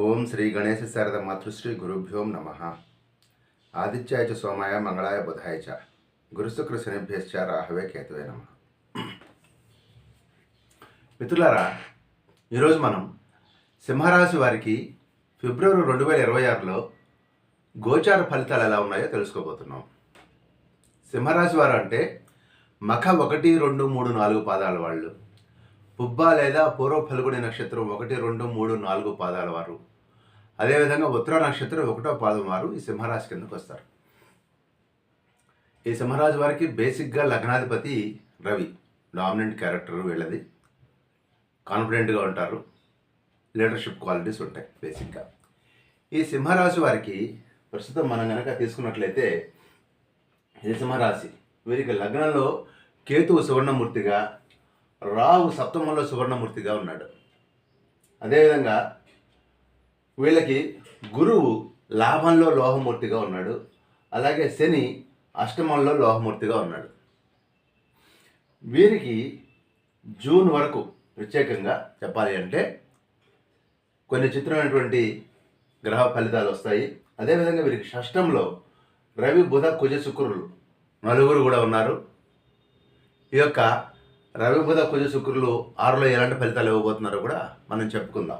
ఓం శ్రీ గణేశ శారద మాతృశ్రీ గురుభ్యోం నమ. ఆదిత్యాయ చ సోమాయ మంగళాయ బుధాయ చ. గురుశుక్ర శనిభ్యశ్చ రాహవే కేతువే నమ. మిత్రులారా ఈరోజు మనం సింహరాశి వారికి ఫిబ్రవరి రెండు వేల ఇరవై ఆరులో గోచార ఫలితాలు ఎలా ఉన్నాయో తెలుసుకోబోతున్నాం. సింహరాశి వారు అంటే మఖ ఒకటి రెండు మూడు నాలుగు పాదాల వాళ్ళు. ఉబ్బ లేదా పూర్వ ఫల్గుడి నక్షత్రం ఒకటి రెండు మూడు నాలుగు పాదాల వారు. అదేవిధంగా ఉత్తర నక్షత్రం ఒకటో పాదం వారు ఈ సింహరాశి కిందకు వస్తారు. ఈ సింహరాజు వారికి బేసిక్గా లగ్నాధిపతి రవి డామినెంట్ క్యారెక్టర్ వీళ్ళది. కాన్ఫిడెంట్గా ఉంటారు. లీడర్షిప్ క్వాలిటీస్ ఉంటాయి బేసిక్గా. ఈ సింహరాశి వారికి ప్రస్తుతం మనం కనుక తీసుకున్నట్లయితే ఇది సింహరాశి వీరికి లగ్నంలో కేతువు సువర్ణమూర్తిగా రావు సప్తమంలో సువర్ణమూర్తిగా ఉన్నాడు. అదేవిధంగా వీళ్ళకి గురువు లాభంలో లోహమూర్తిగా ఉన్నాడు. అలాగే శని అష్టమంలో లోహమూర్తిగా ఉన్నాడు. వీరికి జూన్ వరకు ప్రత్యేకంగా చెప్పాలి అంటే కొన్ని చిత్రమైనటువంటి గ్రహ ఫలితాలు వస్తాయి. అదేవిధంగా వీరికి షష్టంలో రవి బుధ కుజ శుక్రులు నలుగురు కూడా ఉన్నారు. ఈ యొక్క రవి బుధ కుజ శుక్రులు ఆరులో ఎలాంటి ఫలితాలు ఇవ్వబోతున్నారో కూడా మనం చెప్పుకుందాం.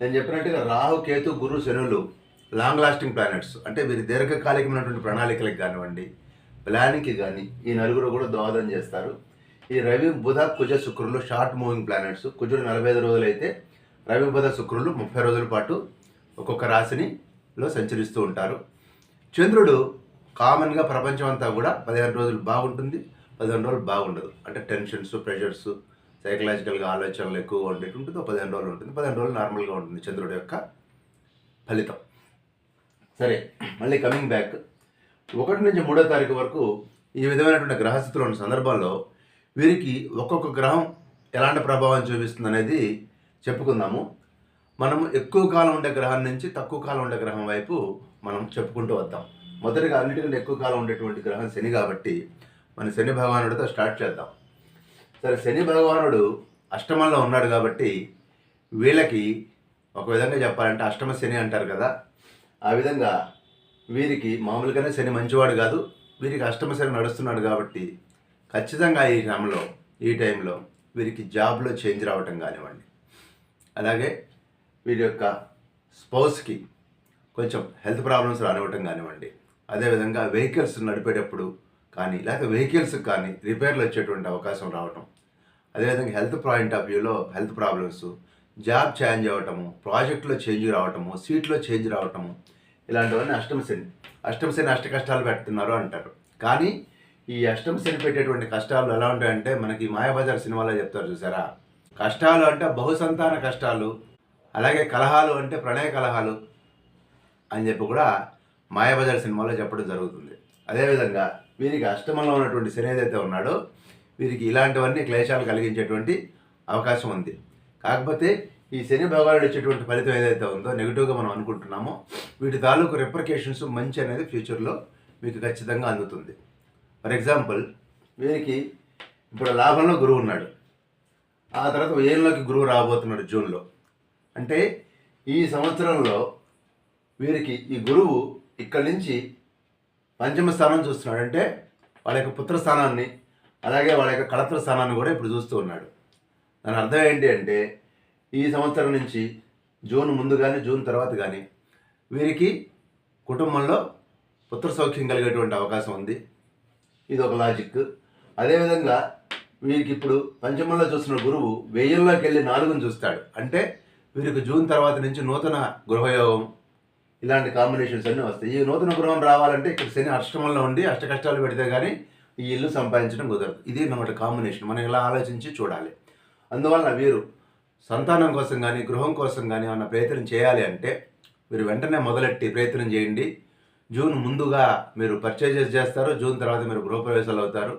నేను చెప్పినట్టుగా రాహు కేతు గురు శనులు లాంగ్ లాస్టింగ్ ప్లానెట్స్ అంటే వీరి దీర్ఘకాలికమైనటువంటి ప్రణాళికలకు కానివ్వండి ప్లానింగ్కి కానీ ఈ నలుగురు కూడా దోహదం చేస్తారు. ఈ రవి బుధ కుజ శుక్రులు షార్ట్ మూవింగ్ ప్లానెట్స్ కుజుడు నలభై ఐదు రోజులు అయితే రవి బుధ శుక్రులు ముప్పై రోజుల పాటు ఒక్కొక్క రాశిని లో సంచరిస్తూ ఉంటారు. చంద్రుడు కామన్గా ప్రపంచం అంతా కూడా పదిహేను రోజులు బాగుంటుంది. పదిహేను రోజులు బాగుండదు. అంటే టెన్షన్స్ ప్రెషర్స్ సైకలాజికల్గా ఆలోచనలు ఎక్కువ ఉండేది ఉంటుంది ఒక పదిహేను రోజులు ఉంటుంది. పదిహేను రోజులు నార్మల్గా ఉంటుంది చంద్రుడి యొక్క ఫలితం. సరే మళ్ళీ కమింగ్ బ్యాక్. ఒకటి నుంచి మూడో తారీఖు వరకు ఈ విధమైనటువంటి గ్రహస్థితులు ఉన్న సందర్భాల్లో వీరికి ఒక్కొక్క గ్రహం ఎలాంటి ప్రభావం చూపిస్తుంది అనేది చెప్పుకుందాము. మనము ఎక్కువ కాలం ఉండే గ్రహం నుంచి తక్కువ కాలం ఉండే గ్రహం వైపు మనం చెప్పుకుంటూ వద్దాం. మొదటిగా అన్నిటికంటే ఎక్కువ కాలం ఉండేటువంటి గ్రహం శని కాబట్టి మన శని భగవానుడితో స్టార్ట్ చేద్దాం. సరే శని భగవానుడు అష్టమంలో ఉన్నాడు కాబట్టి వీళ్ళకి ఒక విధంగా చెప్పాలంటే అష్టమ శని అంటారు కదా ఆ విధంగా వీరికి మామూలుగానే శని మంచివాడు కాదు వీరికి అష్టమ శని నడుస్తున్నాడు కాబట్టి ఖచ్చితంగా ఈ క్రమంలో ఈ టైంలో వీరికి జాబ్లో చేంజ్ రావటం కానివ్వండి. అలాగే వీరి యొక్క స్పౌస్కి కొంచెం హెల్త్ ప్రాబ్లమ్స్ రానివ్వటం కానివ్వండి. అదేవిధంగా వెహికల్స్ నడిపేటప్పుడు కానీ లేకపోతే వెహికల్స్ కానీ రిపేర్లు వచ్చేటువంటి అవకాశం రావటం. అదేవిధంగా హెల్త్ పాయింట్ ఆఫ్ వ్యూలో హెల్త్ ప్రాబ్లమ్స్ జాబ్ చేంజ్ అవ్వటము ప్రాజెక్ట్లో చేంజ్ రావటము సీట్లో చేంజ్ రావటము ఇలాంటివన్నీ అష్టమ అష్టమశని అష్ట కష్టాలు పెడుతున్నారు అంటారు. కానీ ఈ అష్టమశని పెట్టేటువంటి కష్టాలు ఎలా ఉంటాయంటే మనకి మాయాబజార్ సినిమాలో చెప్తారు చూసారా? కష్టాలు అంటే బహుసంతాన కష్టాలు అలాగే కలహాలు అంటే ప్రణయ కలహాలు అని చెప్పి కూడా మాయాబజార్ సినిమాలో చెప్పడం జరుగుతుంది. అదేవిధంగా వీరికి అష్టమంలో ఉన్నటువంటి శని ఏదైతే ఉన్నాడో వీరికి ఇలాంటివన్నీ క్లేశాలు కలిగించేటువంటి అవకాశం ఉంది. కాకపోతే ఈ శని భగవానుడు ఇచ్చేటువంటి ఫలితం ఏదైతే ఉందో నెగిటివ్గా మనం అనుకుంటున్నామో వీటి తాలూకు రిప్రికేషన్స్ మంచి అనేది ఫ్యూచర్లో మీకు ఖచ్చితంగా అందుతుంది. ఫర్ ఎగ్జాంపుల్ వీరికి ఇప్పుడు లాభంలో గురువు ఉన్నాడు. ఆ తర్వాత వ్యయంలోకి గురువు రాబోతున్నాడు జూన్లో. అంటే ఈ సంవత్సరంలో వీరికి ఈ గురువు ఇక్కడి నుంచి పంచమ స్థానం చూస్తున్నాడు అంటే వాళ్ళ యొక్క పుత్ర స్థానాన్ని అలాగే వాళ్ళ యొక్క కళత్ర స్థానాన్ని కూడా ఇప్పుడు చూస్తూ ఉన్నాడు. దాని అర్థం ఏంటి అంటే ఈ సంవత్సరం నుంచి జూన్ ముందు కానీ జూన్ తర్వాత కానీ వీరికి కుటుంబంలో పుత్ర సౌఖ్యం కలిగేటువంటి అవకాశం ఉంది. ఇది ఒక లాజిక్. అదేవిధంగా వీరికి ఇప్పుడు పంచమంలో చూస్తున్న గురువు వెయ్యిల్లోకి వెళ్ళి నాలుగును చూస్తాడు. అంటే వీరికి జూన్ తర్వాత నుంచి నూతన గృహయోగం ఇలాంటి కాంబినేషన్స్ అన్నీ వస్తాయి. ఈ నూతన గృహం రావాలంటే ఇక్కడ శని అష్టమంలో ఉండి అష్ట కష్టాలు పెడితే కానీ ఈ ఇల్లు సంపాదించడం కుదరదు. ఇది అన్నమాట కాంబినేషన్ మనం ఇలా ఆలోచించి చూడాలి. అందువలన వీరు సంతానం కోసం కానీ గృహం కోసం కానీ ఏమన్నా ప్రయత్నం చేయాలి అంటే మీరు వెంటనే మొదలెట్టి ప్రయత్నం చేయండి. జూన్ ముందుగా మీరు పర్చేజెస్ చేస్తారు. జూన్ తర్వాత మీరు గృహప్రవేశాలు అవుతారు.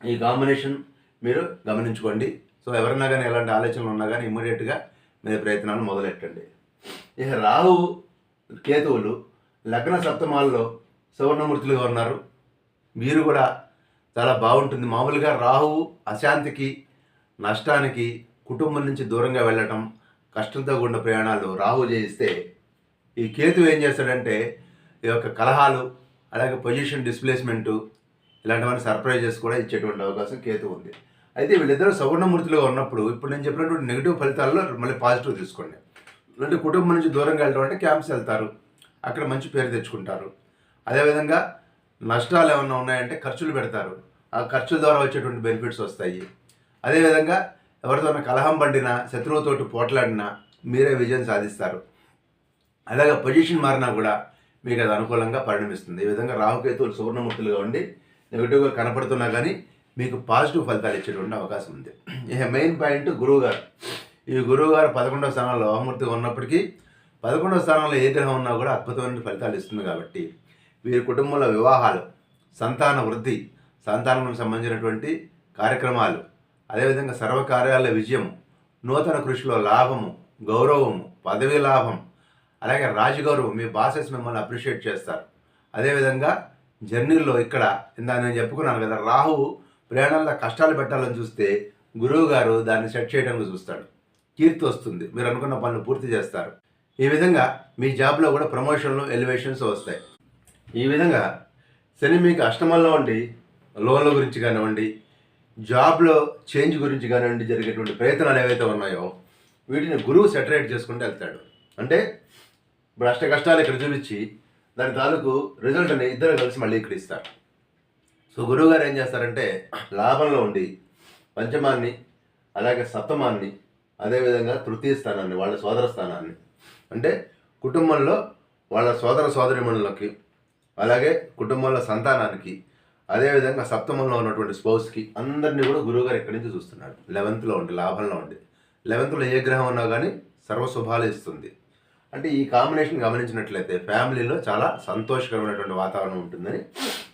ఈ కాంబినేషన్ మీరు గమనించుకోండి. సో ఎవరన్నా కానీ ఎలాంటి ఆలోచనలు ఉన్నా కానీ ఇమ్మీడియట్గా మీరు ప్రయత్నాలు మొదలెట్టండి. ఇక రాహు కేతువులు లగ్న సప్తమాల్లో సువర్ణమూర్తులుగా ఉన్నారు. మీరు కూడా చాలా బాగుంటుంది. మామూలుగా రాహువు అశాంతికి నష్టానికి కుటుంబం నుంచి దూరంగా వెళ్ళటం కష్టంతో కూడిన ప్రయాణాలు రాహు చేయిస్తే ఈ కేతు ఏం చేస్తాడంటే ఈ యొక్క కలహాలు అలాగే పొజిషన్ డిస్ప్లేస్మెంటు ఇలాంటివన్నీ సర్ప్రైజెస్ కూడా ఇచ్చేటువంటి అవకాశం కేతు ఉంది. అయితే వీళ్ళిద్దరూ సవర్ణమూర్తిలో ఉన్నప్పుడు ఇప్పుడు నేను చెప్పినటువంటి నెగిటివ్ ఫలితాల్లో మళ్ళీ పాజిటివ్ తీసుకోండి. అంటే కుటుంబం నుంచి దూరంగా వెళ్ళడం అంటే క్యాంప్స్ వెళ్తారు. అక్కడ మంచి పేరు తెచ్చుకుంటారు. అదేవిధంగా నష్టాలు ఏమైనా ఉన్నాయంటే ఖర్చులు పెడతారు. ఆ ఖర్చుల ద్వారా వచ్చేటువంటి బెనిఫిట్స్ వస్తాయి. అదేవిధంగా ఎవరితోనైనా కలహం పండినా శత్రువుతోటి పోట్లాడినా మీరే విజయం సాధిస్తారు. అలాగే పొజిషన్ మారినా కూడా మీకు అది అనుకూలంగా పరిణమిస్తుంది. ఈ విధంగా రాహుకేతువులు సువర్ణమూర్తులుగా ఉండి నెగిటివ్గా కనపడుతున్నా కానీ మీకు పాజిటివ్ ఫలితాలు ఇచ్చేటువంటి అవకాశం ఉంది. ఇక మెయిన్ పాయింట్ గురువు గారు. ఈ గురువు గారు పదకొండవ స్థానంలో లోహమూర్తిగా ఉన్నప్పటికీ పదకొండవ స్థానంలో ఏ గ్రహం ఉన్నా కూడా అద్భుతమైన ఫలితాలు ఇస్తుంది కాబట్టి వీరి కుటుంబంలో వివాహాలు సంతాన వృద్ధి సంతానం సంబంధించినటువంటి కార్యక్రమాలు అదేవిధంగా సర్వకార్యాల విజయం నూతన కృషిలో లాభము గౌరవము పదవి లాభం అలాగే రాజగౌరవం మీ బాసెస్ మిమ్మల్ని అప్రిషియేట్ చేస్తారు. అదేవిధంగా జర్నీలో ఇక్కడ ఇందాక నేను చెప్పుకున్నాను కదా రాహువు ప్రయాణాల్లో కష్టాలు పెట్టాలని చూస్తే గురువు గారు దాన్ని సెట్ చేయడానికి చూస్తాడు. కీర్తి వస్తుంది. మీరు అనుకున్న పనులు పూర్తి చేస్తారు. ఈ విధంగా మీ జాబ్లో కూడా ప్రమోషన్లు ఎలివేషన్స్ వస్తాయి. ఈ విధంగా శని మీకు అష్టమంలో ఉండి లోన్ల గురించి కానివ్వండి జాబ్లో చేంజ్ గురించి కానివ్వండి జరిగేటువంటి ప్రయత్నాలు ఏవైతే ఉన్నాయో వీటిని గురువు సెటరేట్ చేసుకుంటూ వెళ్తాడు. అంటే ఇప్పుడు అష్ట కష్టాలు ఇక్కడ చూపించి దాని తాలూకు రిజల్ట్ని ఇద్దరు కలిసి మళ్ళీ ఇక్కడ ఇస్తారు. సో గురువు గారు ఏం చేస్తారంటే లాభంలో ఉండి పంచమాన్ని అలాగే సప్తమాన్ని అదేవిధంగా తృతీయ స్థానాన్ని వాళ్ళ సోదర స్థానాన్ని. అంటే కుటుంబంలో వాళ్ళ సోదర సోదరిమణులకి అలాగే కుటుంబంలో సంతానానికి అదేవిధంగా సప్తమంలో ఉన్నటువంటి స్పౌస్కి అందరినీ కూడా గురువుగారు ఇక్కడి నుంచి చూస్తున్నాడు లెవెన్త్లో ఉండి లాభంలో ఉండి. లెవెంత్లో ఏ గ్రహం ఉన్నా కానీ సర్వశుభాలు ఇస్తుంది. అంటే ఈ కాంబినేషన్ గమనించినట్లయితే ఫ్యామిలీలో చాలా సంతోషకరమైనటువంటి వాతావరణం ఉంటుందని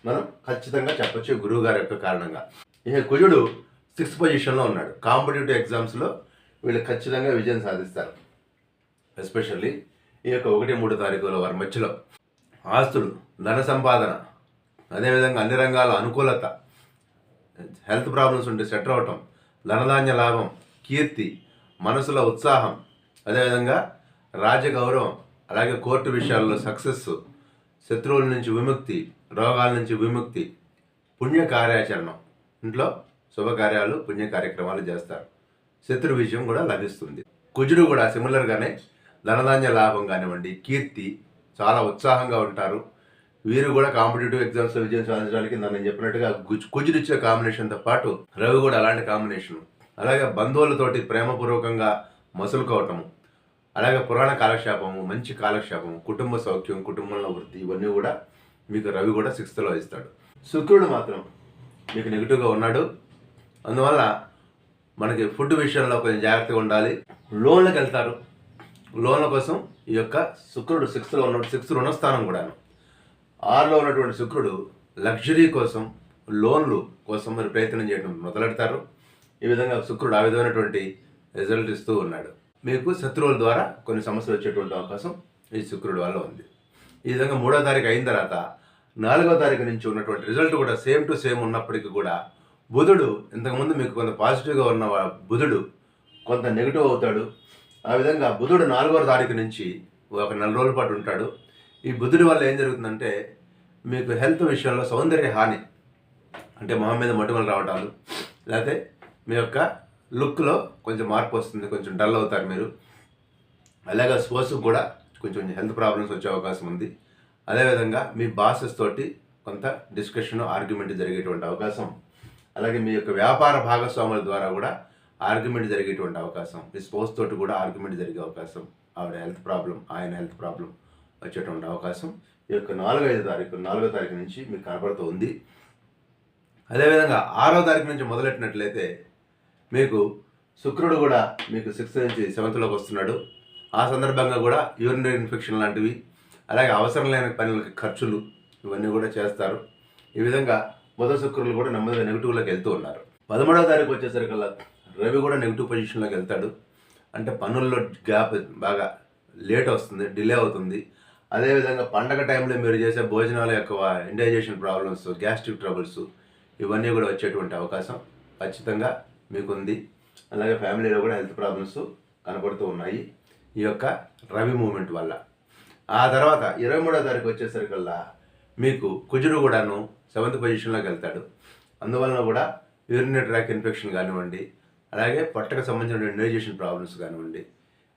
మనం ఖచ్చితంగా చెప్పచ్చు గురువు గారి యొక్క కారణంగా. ఇక కుజుడు సిక్స్త్ పొజిషన్లో ఉన్నాడు. కాంపిటేటివ్ ఎగ్జామ్స్లో వీళ్ళు ఖచ్చితంగా విజయం సాధిస్తారు. ఎస్పెషల్లీ ఈ యొక్క ఒకటి మూడు తారీఖుల వారి మధ్యలో ఆస్తులు ధన సంపాదన అదేవిధంగా అన్ని రంగాల అనుకూలత హెల్త్ ప్రాబ్లమ్స్ ఉంటే సెట్ అవటం ధనధాన్య లాభం కీర్తి మనసులో ఉత్సాహం అదేవిధంగా రాజగౌరవం అలాగే కోర్టు విషయాల్లో సక్సెస్ శత్రువుల నుంచి విముక్తి రోగాల నుంచి విముక్తి పుణ్య కార్యాచరణం ఇంట్లో శుభకార్యాలు పుణ్య కార్యక్రమాలు చేస్తారు. శత్రు విజయం కూడా లభిస్తుంది. కుజుడు కూడా సిమిలర్గానే ధనధాన్య లాభం కానివ్వండి కీర్తి చాలా ఉత్సాహంగా ఉంటారు. వీరు కూడా కాంపిటేటివ్ ఎగ్జామ్స్లో విజయం సాధించడానికి నన్ను నేను చెప్పినట్టుగా గుజ్- కుజుడు ఇచ్చే కాంబినేషన్తో పాటు రవి కూడా అలాంటి కాంబినేషన్ అలాగే బంధువులతోటి ప్రేమపూర్వకంగా మసులుకోవటము అలాగే పురాణ కాలక్షేపము మంచి కాలక్షేపము కుటుంబ సౌఖ్యం కుటుంబంలో వృద్ధి ఇవన్నీ కూడా మీకు రవి కూడా సిక్స్త్లో ఇస్తాడు. శుక్రుడు మాత్రం మీకు నెగిటివ్గా ఉన్నాడు. అందువల్ల మనకి ఫుడ్ విషయంలో కొంచెం జాగ్రత్తగా ఉండాలి. లోన్లకు వెళ్తారు. లోన్ల కోసం ఈ యొక్క శుక్రుడు సిక్స్త్లో ఉన్న సిక్స్త్ రుణస్థానం కూడాను. ఆరులో ఉన్నటువంటి శుక్రుడు లగ్జరీ కోసం లోన్లు కోసం మరి ప్రయత్నం చేయడం మొదలెడతారు. ఈ విధంగా శుక్రుడు ఆ విధమైనటువంటి రిజల్ట్ ఇస్తూ ఉన్నాడు. మీకు శత్రువుల ద్వారా కొన్ని సమస్యలు వచ్చేటువంటి అవకాశం ఈ శుక్రుడు వల్ల ఉంది. ఈ విధంగా మూడో తారీఖు అయిన తర్వాత నాలుగో తారీఖు నుంచి ఉన్నటువంటి రిజల్ట్ కూడా సేమ్ టు సేమ్ ఉన్నప్పటికీ కూడా బుధుడు ఇంతకుముందు మీకు కొంత పాజిటివ్గా ఉన్న బుధుడు కొంత నెగిటివ్ అవుతాడు. ఆ విధంగా బుధుడు నాలుగో తారీఖు నుంచి ఒక నెల రోజుల పాటు ఉంటాడు. ఈ బుధుడి వల్ల ఏం జరుగుతుందంటే మీకు హెల్త్ విషయంలో సౌందర్య హాని అంటే మొహం మీద మొటిమలు రావటాలు లేకపోతే మీ యొక్క లుక్లో కొంచెం మార్పు వస్తుంది కొంచెం డల్ అవుతారు మీరు. అలాగే స్పోర్ట్స్కి కూడా కొంచెం హెల్త్ ప్రాబ్లమ్స్ వచ్చే అవకాశం ఉంది. అదేవిధంగా మీ బాసెస్ తోటి కొంత డిస్కషన్ ఆర్గ్యుమెంట్ జరిగేటువంటి అవకాశం అలాగే మీ యొక్క వ్యాపార భాగస్వాముల ద్వారా కూడా ఆర్గ్యుమెంట్ జరిగేటువంటి అవకాశం మీ స్పోర్స్ తోటి కూడా ఆర్గ్యుమెంట్ జరిగే అవకాశం ఆవిడ హెల్త్ ప్రాబ్లం ఆయన హెల్త్ ప్రాబ్లం వచ్చేటువంటి అవకాశం. ఈ యొక్క నాలుగు ఐదు తారీఖు నాలుగో తారీఖు నుంచి మీకు కనపడుతూ ఉంది. అదేవిధంగా ఆరో తారీఖు నుంచి మొదలెట్టినట్లయితే మీకు శుక్రుడు కూడా మీకు సిక్స్త్ నుంచి సెవెంత్లోకి వస్తున్నాడు. ఆ సందర్భంగా కూడా యూరినరీ ఇన్ఫెక్షన్ లాంటివి అలాగే అవసరం లేని పనులకి ఖర్చులు ఇవన్నీ కూడా చేస్తారు. ఈ విధంగా బుధ శుక్రులు కూడా నెమ్మదిగా నెగిటివ్లోకి వెళ్తూ ఉన్నారు. పదమూడవ తారీఖు వచ్చేసరికల్లా రవి కూడా నెగిటివ్ పొజిషన్లోకి వెళ్తాడు. అంటే పనుల్లో గ్యాప్ బాగా లేట్ వస్తుంది డిలే అవుతుంది. అదేవిధంగా పండగ టైంలో మీరు చేసే భోజనాల యొక్క ఇండైజేషన్ ప్రాబ్లమ్స్ గ్యాస్ట్రిక్ ట్రబుల్స్ ఇవన్నీ కూడా వచ్చేటువంటి అవకాశం ఖచ్చితంగా మీకుంది. అలాగే ఫ్యామిలీలో కూడా హెల్త్ ప్రాబ్లమ్స్ కనపడుతూ ఉన్నాయి ఈ యొక్క రవి మూమెంట్ వల్ల. ఆ తర్వాత ఇరవై మూడో తారీఖు వచ్చేసరికల్లా మీకు కుజుడు కూడాను సెవెంత్ పొజిషన్లోకి వెళ్తాడు. అందువలన కూడా యూరినరీ ట్రాక్ ఇన్ఫెక్షన్ కానివ్వండి అలాగే పొట్టకు సంబంధించిన ఇండైజేషన్ ప్రాబ్లమ్స్ కానివ్వండి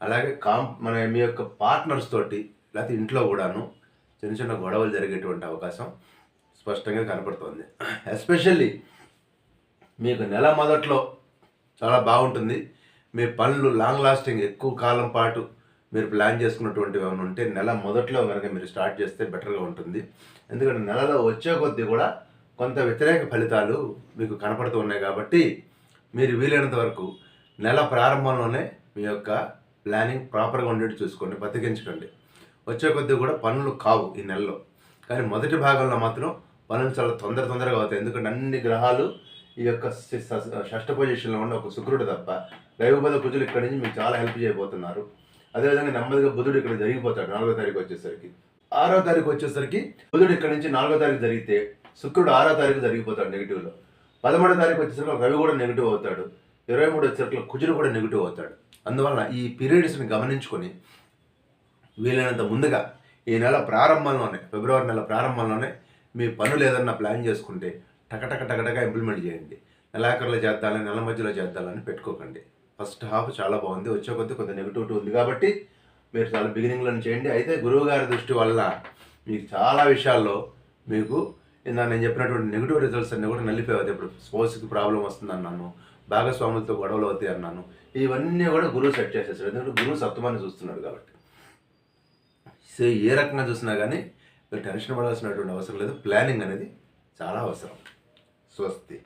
అలాగే కాం మన మీ యొక్క పార్ట్నర్స్ తోటి లేకపోతే ఇంట్లో కూడాను చిన్న చిన్న గొడవలు జరిగేటువంటి అవకాశం స్పష్టంగా కనపడుతుంది. ఎస్పెషల్లీ మీకు నెల మొదట్లో చాలా బాగుంటుంది. మీ పనులు లాంగ్ లాస్టింగ్ ఎక్కువ కాలం పాటు మీరు ప్లాన్ చేసుకున్నటువంటివి ఏమైనా ఉంటే నెల మొదట్లో కనుక మీరు స్టార్ట్ చేస్తే బెటర్గా ఉంటుంది. ఎందుకంటే నెలలో వచ్చే కొద్దీ కూడా కొంత వ్యతిరేక ఫలితాలు మీకు కనపడుతూ ఉన్నాయి కాబట్టి మీరు వీలైనంత వరకు నెల ప్రారంభంలోనే మీ యొక్క ప్లానింగ్ ప్రాపర్గా ఉండేట్టు చూసుకోండి బతికించుకోండి. వచ్చే కొద్దీ కూడా పనులు కావు ఈ నెలలో. కానీ మొదటి భాగంలో మాత్రం పనులు చాలా తొందర తొందరగా అవుతాయి. ఎందుకంటే అన్ని గ్రహాలు ఈ యొక్క షష్ట షష్ఠ పొజిషన్లో ఉన్న ఒక శుక్రుడు తప్ప దైవపద కుజులు ఇక్కడి నుంచి మీకు చాలా హెల్ప్ చేయబోతున్నారు. అదేవిధంగా నెమ్మదిగా బుధుడు ఇక్కడ జరిగిపోతాడు నాలుగో తారీఖు వచ్చేసరికి. ఆరో తారీఖు వచ్చేసరికి బుధుడు ఇక్కడ నుంచి నాలుగో తారీఖు జరిగితే శుక్రుడు ఆరో తారీఖు జరిగిపోతాడు నెగిటివ్లో పదమూడో తారీఖు వచ్చేసరికి రవి కూడా నెగిటివ్ అవుతాడు. ఇరవై మూడు వచ్చేసరికి కుజుడు కూడా నెగిటివ్ అవుతాడు. అందువలన ఈ పీరియడ్స్ని గమనించుకొని వీలైనంత ముందుగా ఈ నెల ప్రారంభంలోనే ఫిబ్రవరి నెల ప్రారంభంలోనే మీ పనులు ఏదన్నా ప్లాన్ చేసుకుంటే టకటక టకటక ఇంప్లిమెంట్ చేయండి. నెలాఖరులో చేద్దాలని నెల మధ్యలో చేద్దాలని పెట్టుకోకండి. ఫస్ట్ హాఫ్ చాలా బాగుంది. వచ్చే కొద్ది కొంత నెగిటివిటీ ఉంది కాబట్టి మీరు చాలా బిగినింగ్లో చేయండి. అయితే గురువు గారి దృష్టి వల్ల మీకు చాలా విషయాల్లో మీకు ఇందా నేను చెప్పినటువంటి నెగిటివ్ రిజల్ట్స్ అన్నీ కూడా నలిపేవద్దు. ఇప్పుడు స్పోర్ట్స్కి ప్రాబ్లం వస్తుంది అన్నాను. భాగస్వాములతో గొడవలు అవుతాయి అన్నాను. ఇవన్నీ కూడా గురువు సెట్ చేసేసాడు ఎందుకంటే గురువు సప్తమాన్ని చూస్తున్నాడు కాబట్టి. సో ఏ రకంగా చూసినా కానీ మీరు టెన్షన్ పడాల్సినటువంటి అవసరం లేదు. ప్లానింగ్ అనేది చాలా అవసరం. స్వస్తి.